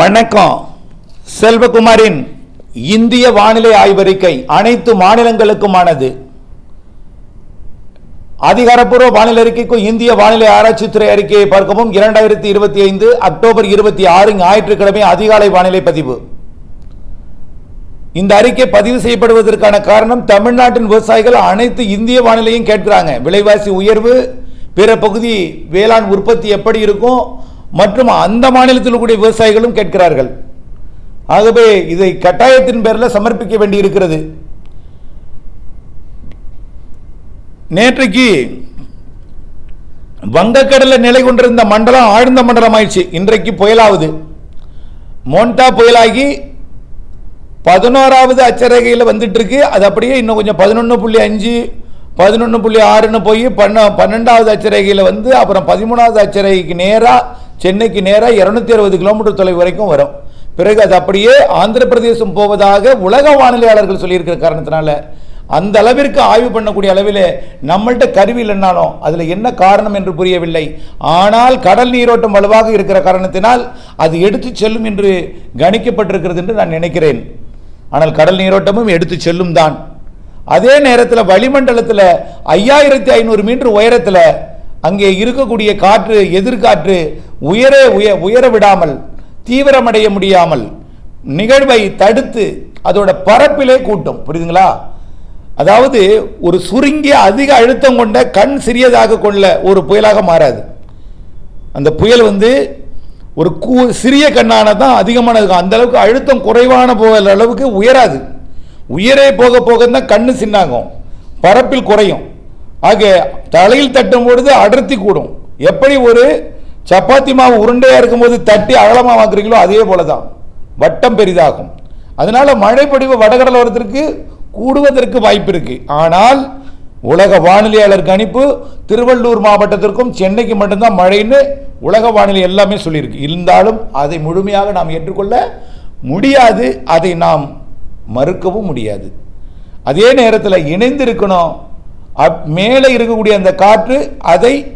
வணக்கம். செல்வகுமாரின் இந்திய வானிலை ஆய்வறிக்கை அனைத்து மாநிலங்களுக்குமானது. அதிகாரப்பூர்வ வானிலை அறிக்கைக்கும் இந்திய வானிலை ஆராய்ச்சித்துறை அறிக்கையை பார்க்கவும் இரண்டாயிரத்தி இருபத்தி ஐந்து அக்டோபர் இருபத்தி ஆறு ஞாயிற்றுக்கிழமை அதிகாலை வானிலை பதிவு. இந்த அறிக்கை பதிவு செய்யப்படுவதற்கான காரணம் தமிழ்நாட்டின் விவசாயிகள் அனைத்து இந்திய வானிலையும் கேட்கிறாங்க. விலைவாசி உயர்வு பிற பகுதி வேளாண் உற்பத்தி எப்படி இருக்கும் மற்றும் அந்த மாநிலத்தில் கூடிய விவசாயிகளும் கேட்கிறார்கள். ஆகவே இதை கட்டாயத்தின் பேரில் சமர்ப்பிக்க வேண்டி இருக்கிறது நேற்றைக்கு வங்கக்கடலில் நிலை கொண்டிருந்த மண்டலம் ஆழ்ந்த மண்டலம் ஆயிடுச்சு இன்றைக்கு புயலாவது. மோண்டா புயலாகி பதினோராவது அச்சரேகையில் வந்துட்டு இருக்கு அது அப்படியே இன்னும் கொஞ்சம் பதினொன்று புள்ளி அஞ்சு பதினொன்று புள்ளி ஆறுன்னு போய் பன்ன பன்னெண்டாவது அச்சரேகையில் வந்து அப்புறம் பதிமூணாவது அச்சரேகைக்கு நேராக சென்னைக்கு நேராக இரநூத்தி அறுபது கிலோமீட்டர் தொலைவு வரைக்கும் வரும். பிறகு அது அப்படியே ஆந்திர பிரதேசம் போவதாக உலக வானிலையாளர்கள் சொல்லியிருக்கிற காரணத்தினால அந்த அளவிற்கு ஆய்வு பண்ணக்கூடிய அளவில் நம்மள்கிட்ட கருவி இல்லைன்னாலும் அதில் என்ன காரணம் என்று புரியவில்லை. ஆனால் கடல் நீரோட்டம் வலுவாக இருக்கிற காரணத்தினால் அது எடுத்து செல்லும் என்று கணிக்கப்பட்டிருக்கிறது என்று நான் நினைக்கிறேன். ஆனால் கடல் நீரோட்டமும் எடுத்து செல்லும் தான் அதே நேரத்தில் வளிமண்டலத்தில் ஐயாயிரத்தி ஐநூறு மீட்டர் உயரத்தில் அங்கே இருக்கக்கூடிய காற்று எதிர்காற்று உயர உய உயர விடாமல் தீவிரமடைய முடியாமல் நிகழ்வை தடுத்து அதோட பரப்பிலே கூட்டும். புரியுதுங்களா? அதாவது ஒரு சுருங்கிய அதிக அழுத்தம் கொண்ட கண் சிறியதாக கொள்ள ஒரு புயலாக மாறாது. அந்த புயல் வந்து ஒரு கூ சிறிய கண்ணான தான் அதிகமானது. இருக்கும். அந்த அளவுக்கு அழுத்தம் குறைவான போகிற அளவுக்கு உயராது. உயரே போக போக தான் கண்ணு சின்னாகும். பரப்பில் குறையும். ஆக தலையில் தட்டும் பொழுது அடர்த்தி கூடும். எப்படி ஒரு சப்பாத்தி மாவு உருண்டையாக இருக்கும்போது தட்டி அகலமாக வாக்குறீங்களோ அதே போல தான் வட்டம் பெரிதாகும். அதனால் மழைப்படிவு வடகடலோரத்திற்கு கூடுவதற்கு வாய்ப்பு இருக்கு. ஆனால் உலக வானிலையாளர் கணிப்பு திருவள்ளூர் மாவட்டத்திற்கும் சென்னைக்கு மட்டும்தான் மழைன்னு உலக வானிலை எல்லாமே சொல்லியிருக்கு. இருந்தாலும் அதை முழுமையாக நாம் ஏற்றுக்கொள்ள முடியாது. அதை நாம் மறுக்கவும் முடியாது. அதே நேரத்தில் இணைந்திருக்கணும். அப்- மேலே இருக்கக்கூடிய அந்த காற்று அதை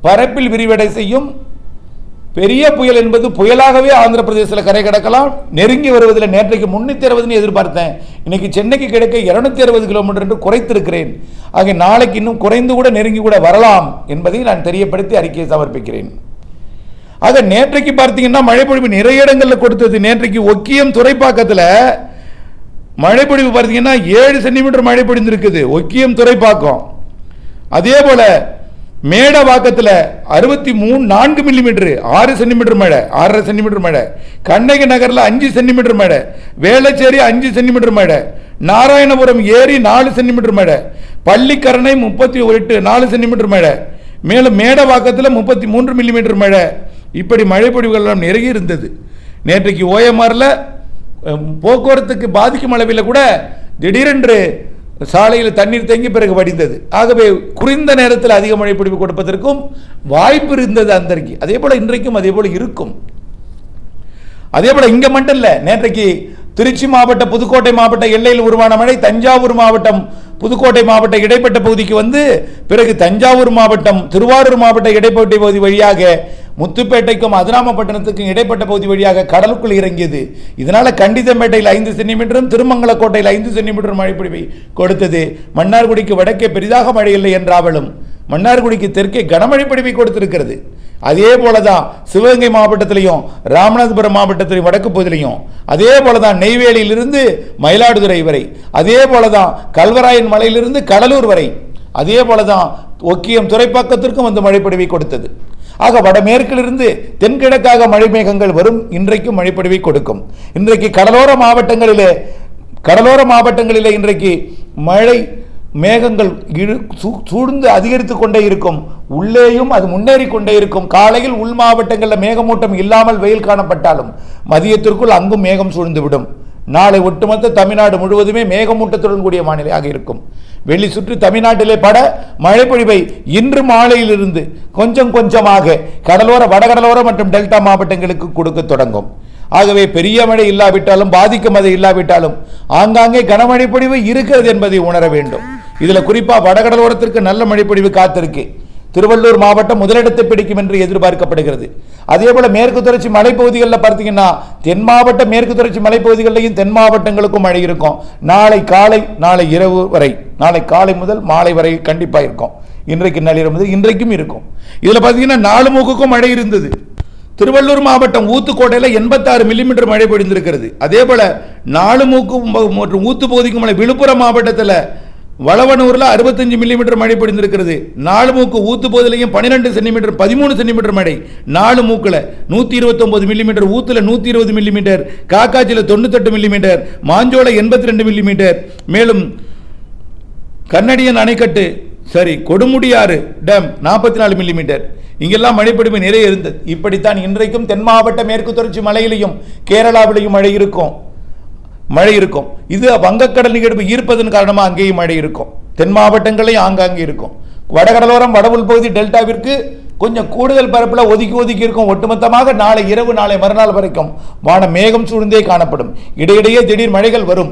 பரப்பில் விரிவடை செய்யும் பெரிய புயல் என்பது புயலாகவே ஆந்திர பிரதேசத்தில் கரை கிடக்கலாம். நெருங்கி வருவதில் நேற்றைக்கு முன்னூற்றி அறுபதுன்னு எதிர்பார்த்தேன். இன்னைக்கு சென்னைக்கு கிடைக்க இரநூத்தி அறுபது கிலோமீட்டர் என்று குறைத்திருக்கிறேன். ஆக நாளைக்கு இன்னும் குறைந்து கூட நெருங்கி கூட வரலாம் என்பதை நான் தெரியப்படுத்தி அறிக்கையை சமர்ப்பிக்கிறேன். ஆக நேற்றைக்கு பார்த்தீங்கன்னா மழைப்பொழிவு நிறைய இடங்களில் கொடுத்தது. நேற்றைக்கு ஒக்கியம் துறைப்பாக்கத்தில் மழைப்பொழிவு பார்த்தீங்கன்னா ஏழு சென்டிமீட்டர் மழை பொழிந்திருக்குது. ஒக்கியம் துறைப்பாக்கம். அதே போல் மேடவாக்கத்தில் அறுபத்தி மூணு நான்கு மில்லிமீட்டரு ஆறு சென்டிமீட்டர் மழை ஆறரை சென்டிமீட்டர் மழை கண்ணகி நகரில் அஞ்சு சென்டிமீட்டர் மழை வேளச்சேரி அஞ்சு சென்டிமீட்டர் மழை நாராயணபுரம் ஏரி நாலு சென்டிமீட்டர் மழை பள்ளிக்கரணை முப்பத்தி எட்டு நாலு சென்டிமீட்டர் மழை மேலும் மேடவாக்கத்தில் முப்பத்தி மூன்று மில்லிமீட்டர் மழை இப்படி மழைப்பொழிவுகள் எல்லாம் நிறைய இருந்தது. நேற்றைக்கு ஓஎம்ஆரில் போக்குவரத்துக்கு பாதிக்கும் அளவில் கூட திடீரென்று சாலையில் தண்ணீர் தேங்கி பிறகு வடிந்தது ஆகவே குறைந்த நேரத்தில் அதிக மழை பிடிப்பு கொடுப்பதற்கும் வாய்ப்பு இருந்தது அன்றைக்கு அதே போல இன்றைக்கும் அதே போல இருக்கும். அதே போல இங்க மட்டும் இல்ல நேற்றைக்கு திருச்சி மாவட்ட புதுக்கோட்டை மாவட்ட எல்லையில் உருவான மழை தஞ்சாவூர் மாவட்டம் புதுக்கோட்டை மாவட்ட இடைப்பட்ட பகுதிக்கு வந்து பிறகு தஞ்சாவூர் மாவட்டம் திருவாரூர் மாவட்ட இடைப்பட்ட பகுதி வழியாக முத்துப்பேட்டைக்கும் அதிராமப்பட்டினத்துக்கும் இடைப்பட்ட பகுதி வழியாக கடலுக்குள் இறங்கியது. இதனால கண்டிதம்பேட்டையில் ஐந்து சென்டிமீட்டரும் திருமங்கலக்கோட்டையில் ஐந்து சென்டிமீட்டர் மழை கொடுத்தது. மன்னார்குடிக்கு வடக்கே பெரிதாக மழை இல்லை என்றாவலும் மன்னார்குடிக்கு தெற்கே கனமழை பொழிவை கொடுத்திருக்கிறது. அதே போலதான் சிவகங்கை மாவட்டத்திலையும் ராமநாதபுரம் மாவட்டத்திலையும் வடக்கு பகுதியிலையும். அதே போலதான் நெய்வேலியிலிருந்து மயிலாடுதுறை வரை. அதே போலதான் கல்வராயன் மலையிலிருந்து கடலூர் வரை. அதே போலதான் ஒக்கியம் துறைப்பாக்கத்திற்கும் வந்து மழைப்பொழிவை கொடுத்தது. ஆக வடமேற்கிலிருந்து தென்கிழக்காக மழை மேகங்கள் வரும் இன்றைக்கும் மழைப்பொழிவை கொடுக்கும். இன்றைக்கு கடலோர மாவட்டங்களிலே கடலோர மாவட்டங்களிலே இன்றைக்கு மழை மேகங்கள் இழு சூழ்ந்து அதிகரித்து கொண்டே இருக்கும். உள்ளேயும் அது முன்னேறி கொண்டே இருக்கும். காலையில் உள் மாவட்டங்களில் மேகமூட்டம் இல்லாமல் வெயில் காணப்பட்டாலும் மதியத்திற்குள் அங்கும் மேகம் சூழ்ந்துவிடும். நாளை ஒட்டுமொத்த தமிழ்நாடு முழுவதுமே மேகமூட்டத்துடன் கூடிய மாநிலையாக இருக்கும். வெள்ளி சுற்று தமிழ்நாட்டிலே பட மழைப்பொழிவை இன்று மாலையிலிருந்து கொஞ்சம் கொஞ்சமாக கடலோர வடகடலோர மற்றும் டெல்டா மாவட்டங்களுக்கு கொடுக்க தொடங்கும். ஆகவே பெரிய மழை இல்லாவிட்டாலும் பாதிக்கும் மழை இல்லாவிட்டாலும் ஆங்காங்கே கனமழை பொழிவு இருக்கிறது என்பதை உணர வேண்டும். இதில் குறிப்பாக வடகடலோரத்திற்கு நல்ல மழைப்பொழிவு காத்திருக்கு. திருவள்ளூர் மாவட்டம் முதலிடத்தை பிடிக்கும் என்று எதிர்பார்க்கப்படுகிறது. அதே போல மேற்கு தொடர்ச்சி மலைப்பகுதிகளில் பார்த்தீங்கன்னா தென் மாவட்ட மேற்கு தொடர்ச்சி மலைப்பகுதிகளிலையும் தென் மாவட்டங்களுக்கும் மழை இருக்கும். நாளை காலை நாளை இரவு வரை நாளை காலை முதல் மாலை வரை கண்டிப்பாக இருக்கும். இன்றைக்கு நள்ளிரவு முதல் இன்றைக்கும் இருக்கும். இதில் பார்த்தீங்கன்னா நாலு மூக்குக்கும் மழை இருந்தது. திருவள்ளூர் மாவட்டம் ஊத்துக்கோட்டையில் எண்பத்தாறு மில்லிமீட்டர் மழை பொழிந்திருக்கிறது. அதே போல நாலு மூக்கு மற்றும் ஊத்து பகுதிக்கு மழை விழுப்புரம் மாவட்டத்தில் வளவனூரில் அறுபத்தஞ்சு மில்லிமீட்டர் மழை பொழிந்திருக்கிறது. நாலு மூக்கு ஊத்து போதிலையும் பன்னிரெண்டு சென்டிமீட்டர் பதிமூணு சென்டிமீட்டர் மழை. நாலு மூக்கில் நூற்றி இருபத்தொம்பது மில்லிமீட்டர் ஊத்தில் நூற்றி இருபது மில்லிமீட்டர் காக்காச்சியில் தொண்ணூத்தெட்டு மில்லிமீட்டர் மாஞ்சோலை எண்பத்தி ரெண்டு மில்லிமீட்டர் மேலும் கன்னடியன் அணைக்கட்டு சரி கொடுமுடியாறு டேம் நாற்பத்தி நாலு மில்லிமீட்டர் இங்கெல்லாம் மழைப்பிடிப்பு நிறைய இருந்தது. இப்படித்தான் இன்றைக்கும் தென் மாவட்ட மேற்கு தொடர்ச்சி மலையிலையும் கேரளாவிலையும் மழை இருக்கும். மழை இருக்கும். இது வங்கக்கடல் நிகழ்வு ஈர்ப்பதன் காரணமாக அங்கேயும் மழை இருக்கும். தென் மாவட்டங்களையும் ஆங்காங்கே இருக்கும். வடகடலோரம் வடவுள் பகுதி டெல்டாவிற்கு கொஞ்சம் கூடுதல் பரப்பில் ஒதுக்கி ஒதுக்கி இருக்கும். ஒட்டுமொத்தமாக நாளை இரவு நாளை மறுநாள் வரைக்கும் வானம் மேகம் சூழ்ந்தே காணப்படும். இடையிடையே திடீர் மழைகள் வரும்.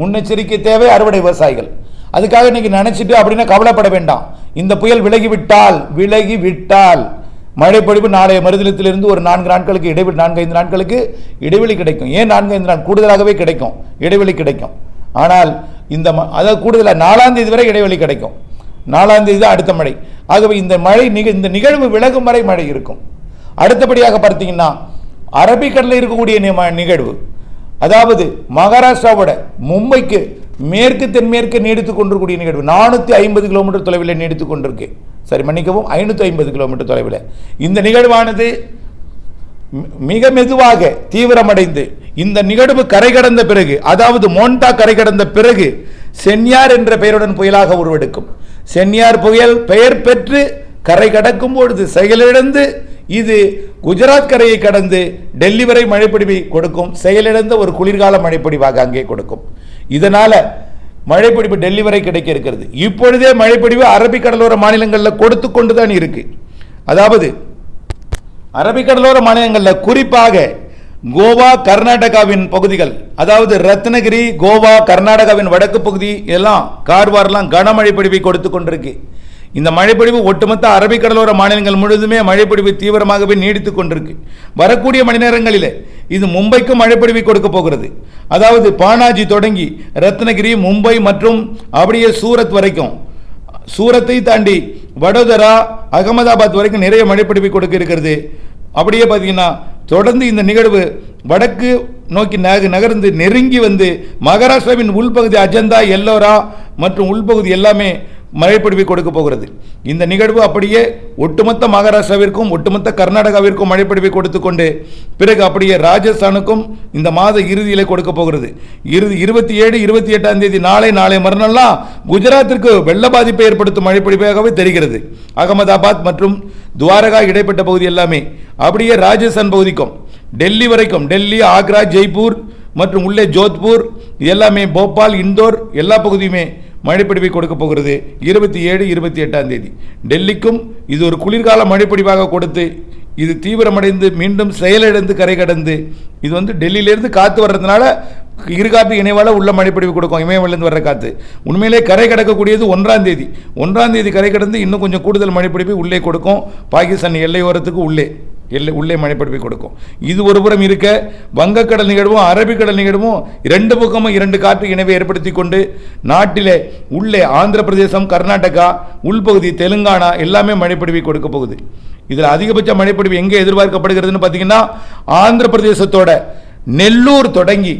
முன்னெச்சரிக்கை தேவை அறுவடை விவசாயிகள். அதுக்காக இன்னைக்கு நினைச்சிட்டு அப்படின்னா கவலைப்பட வேண்டாம். இந்த புயல் விலகி விட்டால் விலகி விட்டால் மழைப்பொழிவு நாளைய மறுதினத்திலிருந்து ஒரு நான்கு நாட்களுக்கு இடைவெளி நான்கு ஐந்து நாட்களுக்கு இடைவெளி கிடைக்கும். ஏன் நான்கு ஐந்து நாள்? கூடுதலாகவே கிடைக்கும். இடைவெளி கிடைக்கும். ஆனால் இந்த ம- அதாவது கூடுதலாக நாலாம் தேதி வரை இடைவெளி கிடைக்கும். நாலாம் தேதி தான் அடுத்த மழை. ஆகவே இந்த மழை நிக இந்த நிகழ்வு விலகும் வரை மழை இருக்கும். அடுத்தபடியாக பார்த்தீங்கன்னா அரபிக்கடலில் இருக்கக்கூடிய நிகழ்வு. அதாவது மகாராஷ்டிராவோட மும்பைக்கு மேற்கு தென்மேற்கு நீடித்து கொண்டிருக்கூடிய நிகழ்வு. நானூற்றி ஐம்பது கிலோமீட்டர் தொலைவில் நீடித்து கொண்டிருக்கு. சரி மன்னிக்கவும் ஐநூற்றி ஐம்பது கிலோமீட்டர் தொலைவில். இந்த நிகழ்வானது மிக மெதுவாக தீவிரமடைந்து இந்த நிகழ்வு கரை கடந்த பிறகு அதாவது மோண்டா கரை கடந்த பிறகு சென்னியார் என்ற பெயருடன் புயலாக உருவெடுக்கும். சென்னியார் புயல் பெயர் பெற்று கரை கடக்கும் பொழுது செயலிழந்து இது குஜராத் கரையை கடந்து டெல்லி வரை மழைப்பிடிவை கொடுக்கும் செயலிழந்த ஒரு குளிர்கால மழைப்பிடிவாக அங்கே கொடுக்கும். இதனால் மழைப்பிடிப்பு டெல்லி வரை கிடைக்க இருக்கிறது. இப்பொழுதே மழைப்பிடிவு அரபிக்கடலோர மாநிலங்களில் கொடுத்து கொண்டு தான் இருக்குது அதாவது அரபிக்கடலோர மாநிலங்களில் குறிப்பாக கோவா கர்நாடகாவின் பகுதிகள் அதாவது ரத்னகிரி கோவா கர்நாடகாவின் வடக்கு பகுதி எல்லாம் கார்வார்லாம் கனமழை பொழிவை கொடுத்து கொண்டிருக்கு. இந்த மழைப்பொழிவு ஒட்டுமொத்த அரபிக்கடலோர மாநிலங்கள் முழுவதுமே மழைப்பொழிவு தீவிரமாகவே நீடித்துக் கொண்டிருக்கு. வரக்கூடிய மணி நேரங்களில் இது மும்பைக்கும் மழைப்பொழிவை கொடுக்க போகிறது. அதாவது பானாஜி தொடங்கி ரத்னகிரி மும்பை மற்றும் அப்படியே சூரத் வரைக்கும் சூரத்தை தாண்டி வடோதரா அகமதாபாத் வரைக்கும் நிறைய மழைப்பொழிவை கொடுக்க இருக்கிறது. அப்படியே பார்த்தீங்கன்னா தொடர்ந்து இந்த நிகழ்வு வடக்கு நோக்கி நக நகர்ந்து நெருங்கி வந்து மகாராஷ்டிராவின் உள்பகுதி அஜந்தா எல்லோரா மற்றும் உள்பகுதி எல்லாமே மழைப்பிடிப்பை கொடுக்க போகிறது. இந்த நிகழ்வு அப்படியே ஒட்டுமொத்த மகாராஷ்டிராவிற்கும் ஒட்டுமொத்த கர்நாடகாவிற்கும் மழைப்பிடிப்பை கொடுத்து கொண்டு பிறகு அப்படியே ராஜஸ்தானுக்கும் இந்த மாத இறுதியிலே கொடுக்க போகிறது. இறுதி இருபத்தி ஏழு இருபத்தி எட்டாம் தேதி நாளை நாளை மறுநாள்லாம் குஜராத்திற்கு வெள்ள பாதிப்பை ஏற்படுத்தும் மழைப்பிடிப்பாகவே தெரிகிறது. அகமதாபாத் மற்றும் துவாரகா இடைப்பட்ட பகுதி எல்லாமே அப்படியே ராஜஸ்தான் பகுதிக்கும் டெல்லி வரைக்கும் டெல்லி ஆக்ரா ஜெய்ப்பூர் மற்றும் உள்ளே ஜோத்பூர் இது எல்லாமே போபால் இந்தோர் எல்லா பகுதியுமே மழைப்பிடிப்பை கொடுக்க போகிறது. இருபத்தி ஏழு இருபத்தி எட்டாம் தேதி. டெல்லிக்கும் இது ஒரு குளிர்கால மழைப்பிடிப்பாக கொடுத்து இது தீவிரமடைந்து மீண்டும் செயலிழந்து கரை கடந்து இது வந்து டெல்லியிலேருந்து காற்று வர்றதுனால இருகாற்று இணைவால் உள்ள மழைப்பிடிவு கொடுக்கும். இமயமலேருந்து வர்ற காற்று உண்மையிலே கரை கடக்கக்கூடியது ஒன்றாம் தேதி. ஒன்றாம் தேதி கரை கடந்து இன்னும் கொஞ்சம் கூடுதல் மழைப்பிடிப்பு உள்ளே கொடுக்கும். பாகிஸ்தான் எல்லையோரத்துக்கு உள்ளே. எல்லை உள்ளே மழைப்பிடிப்பை கொடுக்கும். இது ஒரு புறம் இருக்க வங்கக்கடல் நிகழ்வும் அரபிக்கடல் நிகழ்வும் இரண்டு பக்கமும் இரண்டு காற்று இணைவை ஏற்படுத்தி கொண்டு நாட்டிலே உள்ளே ஆந்திர பிரதேசம் கர்நாடகா உள்பகுதி தெலுங்கானா எல்லாமே மழைப்பிடிவை கொடுக்க போகுது. இதில் அதிகபட்ச மழைப்பிடிவு எங்கே எதிர்பார்க்கப்படுகிறதுன்னு பார்த்தீங்கன்னா ஆந்திர பிரதேசத்தோட நெல்லூர் தொடங்கி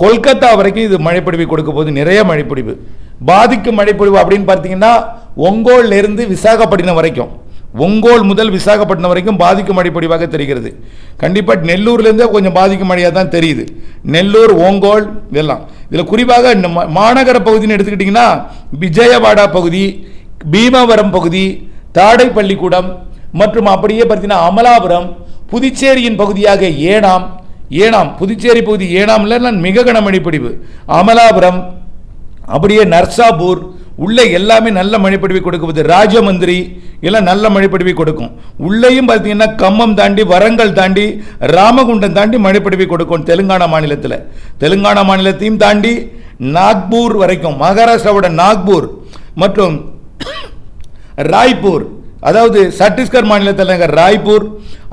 கொல்கத்தா வரைக்கும் இது மழைப்பிடிவை கொடுக்க போகுது. நிறைய மழைப்பிடிவு. பாதிக்கும் மழைப்பிடிவு அப்படின்னு பார்த்தீங்கன்னா ஒங்கோல்லேருந்து விசாகப்பட்டினம் வரைக்கும். ஒங்கோல் முதல் விசாகப்பட்டினம் வரைக்கும் பாதிக்கும் மழைப்பொழிவாக தெரிகிறது. கண்டிப்பாக நெல்லூர்லேருந்தே கொஞ்சம் பாதிக்கும் மழையாக தான் தெரியுது. நெல்லூர் ஓங்கோல் இதெல்லாம். இதில் குறிப்பாக இந்த மாநகர பகுதின்னு எடுத்துக்கிட்டிங்கன்னா விஜயவாடா பகுதி பீமவரம் பகுதி தாடைப்பள்ளிக்கூடம் மற்றும் அப்படியே பார்த்தீங்கன்னா அமலாபுரம் புதுச்சேரியின் பகுதியாக ஏனாம் ஏனாம் புதுச்சேரி பகுதி ஏனாம்ல மிக கனமழை பிடிவு. அமலாபுரம் அப்படியே நர்சாபூர் உள்ளே எல்லாமே நல்ல மழைப்பொழிவை கொடுக்குவது. ராஜமந்திரி எல்லாம் நல்ல மழைப்பொழிவை கொடுக்கும். உள்ளேயும் பார்த்தீங்கன்னா கம்மம் தாண்டி வரங்கல் தாண்டி ராமகுண்டம் தாண்டி மழைப்பொழிவை கொடுக்கும் தெலுங்கானா மாநிலத்தில். தெலுங்கானா மாநிலத்தையும் தாண்டி நாக்பூர் வரைக்கும் மகாராஷ்டிராவோட நாக்பூர் மற்றும் ராய்ப்பூர். அதாவது சத்தீஸ்கர் மாநில தலைநகர் ராய்ப்பூர்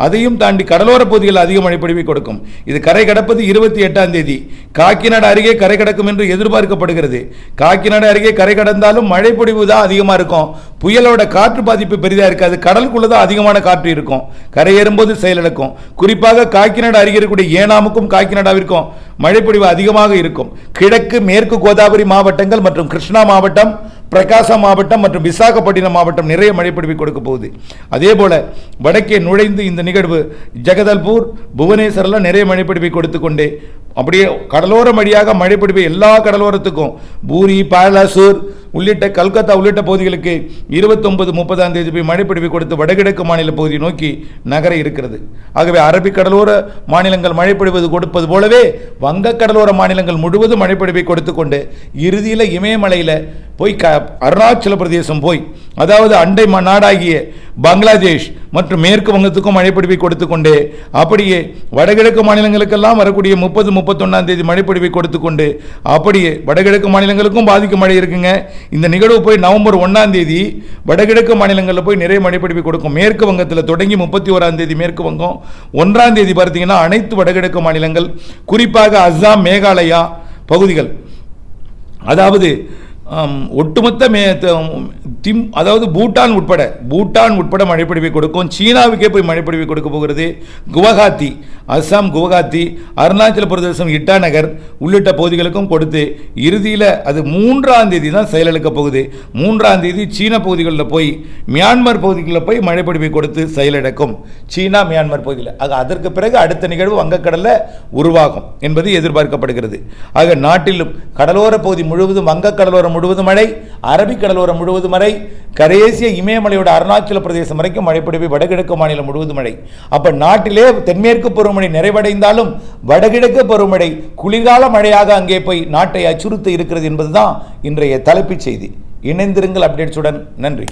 அதையும் தாண்டி கடலோர பகுதிகளில் அதிக மழைப்பொழிவை கொடுக்கும். இது கரை கடப்பது இருபத்தி எட்டாம் தேதி. காக்கிநாடு அருகே கரை கடக்கும் என்று எதிர்பார்க்கப்படுகிறது. காக்கிநாடு அருகே கரை கடந்தாலும் மழைப்பொழிவு தான் அதிகமாக இருக்கும். புயலோட காற்று பாதிப்பு பெரிதாக இருக்காது. கடலுக்குள்ள தான் அதிகமான காற்று இருக்கும். கரையேறும்போது செயலிழக்கும் குறிப்பாக காக்கிநாடு அருகே இருக்கக்கூடிய ஏனாமுக்கும் காக்கிநாடாவிற்கும் மழைப்பொழிவு அதிகமாக இருக்கும். கிழக்கு மேற்கு கோதாவரி மாவட்டங்கள் மற்றும் கிருஷ்ணா மாவட்டம் பிரகாசம் மாவட்டம் மற்றும் விசாகப்பட்டினம் மாவட்டம் நிறைய மழைப்பொழிவை கொடுக்க போகுது. அதே போல வடக்கே நுழைந்து இந்த நிகழ்வு ஜெகதல்பூர் புவனேஸ்வரில் நிறைய மழைப்பொழிவை கொடுத்து கொண்டே அப்படியே கடலோரம் வழியாக மழைப்பொழிவு எல்லா கடலோரத்துக்கும் பூரி பாலாசூர் உள்ளிட்ட கல்கத்தா உள்ளிட்ட பகுதிகளுக்கு இருபத்தொன்பது முப்பதாம் தேதி போய் மழைப்பொழிவை கொடுத்து வடகிழக்கு மாநில பகுதியை நோக்கி நகர இருக்கிறது. ஆகவே அரபிக் கடலோர மாநிலங்கள் மழைப்பிடிவது கொடுப்பது போலவே வங்கக்கடலோர மாநிலங்கள் முழுவதும் மழைப்பொழிவை கொடுத்து கொண்டு இறுதியில் இமயமலையில் போய் க அருணாச்சல பிரதேசம் போய் அதாவது அண்டை ம- நாடாகிய பங்களாதேஷ் மற்றும் மேற்கு வங்கத்துக்கும் மழைப்பிடிப்பை கொடுத்து கொண்டு அப்படியே வடகிழக்கு மாநிலங்களுக்கெல்லாம் வரக்கூடிய முப்பது முப்பத்தொன்னாம் தேதி மழைப்பிடிப்பை கொடுத்து கொண்டு அப்படியே வடகிழக்கு மாநிலங்களுக்கும் பாதிக்கும் மழை இருக்குங்க. இந்த நிகழ்வு போய் நவம்பர் ஒன்றாம் தேதி வடகிழக்கு மாநிலங்களில் போய் நிறைய மழைப்பிடிப்பை கொடுக்கும். மேற்கு வங்கத்தில் தொடங்கி முப்பத்தி ஓராம் தேதி மேற்கு வங்கம். ஒன்றாம் தேதி பார்த்தீங்கன்னா அனைத்து வடகிழக்கு மாநிலங்கள் குறிப்பாக அஸ்ஸாம் மேகாலயா பகுதிகள். அதாவது ஒட்டுமொத்த மே திம் அதாவது பூட்டான் உட்பட பூட்டான் உட்பட மழைப்பொழிவை கொடுக்கும் சீனாவுக்கே போய் மழைப்பொழிவை கொடுக்க போகிறது குவஹாத்தி. அஸ்ஸாம் குவஹாத்தி அருணாச்சல பிரதேசம் இட்டாநகர் உள்ளிட்ட பகுதிகளுக்கும் கொடுத்து இறுதியில் அது மூன்றாம் தேதி தான் செயலிழக்க போகுது. மூன்றாம் தேதி சீன பகுதிகளில் போய் மியான்மர் பகுதிகளில் போய் மழைப்பொழிவை கொடுத்து செயலிழக்கும் சீனா மியான்மர் பகுதியில். ஆக அதற்கு பிறகு அடுத்த நிகழ்வு வங்கக்கடலில் உருவாகும் என்பது எதிர்பார்க்கப்படுகிறது. ஆக நாட்டிலும் கடலோர பகுதி முழுவதும் வங்கக்கடலோரம் முழுவதும் மழை அரபிக் கடலோரம் முழுவதும் மழை கரேசிய இமயமலையோட அருணாச்சல பிரதேசம் வரைக்கும் மழைப்பொழிவு வடகிழக்கு மாநிலம் முழுவதும் மழை. அப்போ நாட்டிலே தென்மேற்கு பருவமழை நிறைவடைந்தாலும் வடகிழக்கு பருவமழை குளிர்கால மழையாக அங்கே போய் நாட்டை அச்சுறுத்த இருக்கிறது என்பதுதான் இன்றைய தலைப்புச் செய்தி. இணைந்திருங்கள் அப்டேட்ஸுடன் நன்றி.